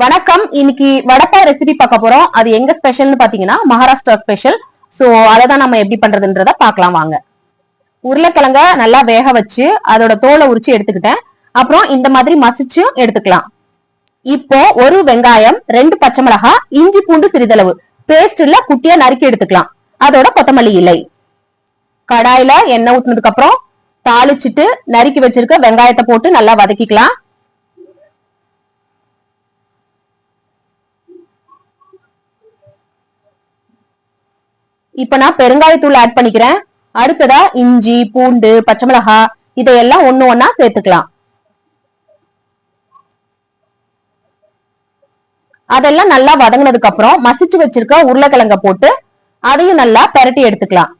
வணக்கம். இன்னைக்கு வடப்பா ரெசிபி பார்க்க போறோம். அது எங்க ஸ்பெஷல்னு பாத்தீங்கன்னா மகாராஷ்டிரா ஸ்பெஷல் சோ அதை தான் நம்ம எப்படி பண்றதுன்றத பார்க்கலாம் வாங்க. உருளைக்கிழங்க நல்லா வேக வச்சு அதோட தோலை உரிச்சு எடுத்துக்கிட்டேன். அப்புறம் இந்த மாதிரி மசிச்சும் எடுத்துக்கலாம். இப்போ ஒரு வெங்காயம் ரெண்டு பச்சை மிளகாய் இஞ்சி பூண்டு சிறிதளவு. பேஸ்ட்ல குட்டியா நறுக்கி எடுத்துக்கலாம். அதோட கொத்தமல்லி இலை. கடாயில எண்ணெய் ஊத்துனதுக்கு அப்புறம் தாளிச்சிட்டு நறுக்கி வச்சிருக்க வெங்காயத்தை போட்டு நல்லா வதக்கிக்கலாம். இப்ப நான் பெருங்காயத்தூள் ஆட் பண்ணிக்கிறேன். அடுத்ததா இஞ்சி பூண்டு பச்சை மிளகாய் இதையெல்லாம் ஒன்னு ஒன்னா சேர்த்துக்கலாம். அதெல்லாம் நல்லா வதங்கினதுக்கு அப்புறம் மசிச்சு வச்சிருக்க உருளைக்கிழங்க போட்டு அதையும் நல்லா பெரட்டி எடுத்துக்கலாம்.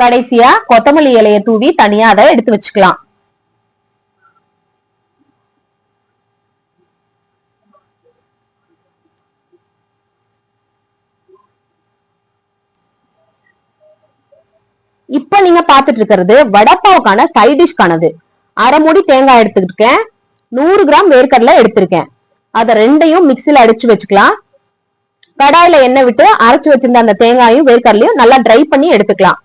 கடைசியா கொத்தமல்லி இலைய தூவி தனியா அதை எடுத்து வச்சுக்கலாம். இப்ப நீங்க பாத்துட்டு இருக்கிறது வடப்பாவுக்கான சைட் டிஷ்கானது அரை மூடி தேங்காய் எடுத்துக்கிட்டேன் நூறு கிராம் வேர்க்கடலை எடுத்திருக்கேன். அதை ரெண்டையும் மிக்சியில அடிச்சு வச்சுக்கலாம். கடாயில எண்ணெய் விட்டு அரைச்சு வச்சிருந்த அந்த தேங்காயும் வேர்க்கடலையும் நல்லா ட்ரை பண்ணி எடுத்துக்கலாம்.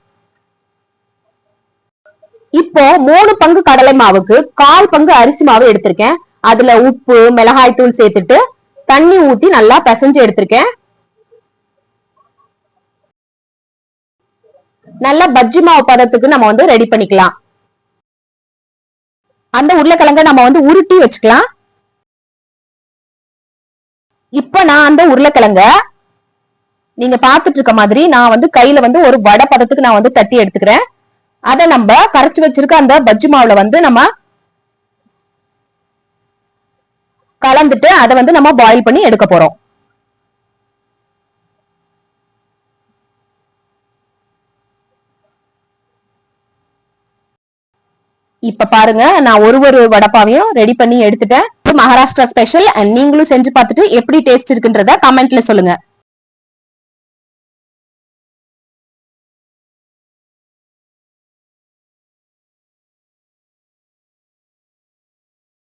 இப்போ மூணு பங்கு கடலை மாவுக்கு கால் பங்கு அரிசி மாவு எடுத்திருக்கேன். அதுல உப்பு மிளகாய் தூள் சேர்த்துட்டு தண்ணி ஊத்தி நல்லா பிசைஞ்சு எடுத்திருக்கேன். நல்லா பஜ்ஜி மாவு பதத்துக்கு நம்ம வந்து ரெடி பண்ணிக்கலாம். அந்த உருளைக்கிழங்க நம்ம வந்து உருட்டி வச்சுக்கலாம். இப்ப நான் அந்த உருளைக்கிழங்க நீங்க பாத்துட்டு இருக்க மாதிரி நான் வந்து கையில வந்து ஒரு வடை பதத்துக்கு நான் வந்து தட்டி எடுத்துக்கிறேன். அதை நம்ம கரைச்சு வச்சிருக்க அந்த பஜ்ஜி மாவுல வந்து நம்ம கலந்துட்டு அதை வந்து நம்ம பாயில் பண்ணி எடுக்க போறோம். இப்ப பாருங்க நான் ஒரு ஒரு வடப்பாவையும் ரெடி பண்ணி எடுத்துட்டேன். மகாராஷ்டிரா ஸ்பெஷல் அண்ட் நீங்களும் செஞ்சு பார்த்துட்டு எப்படி டேஸ்ட் இருக்குன்றத கமெண்ட்ல சொல்லுங்க.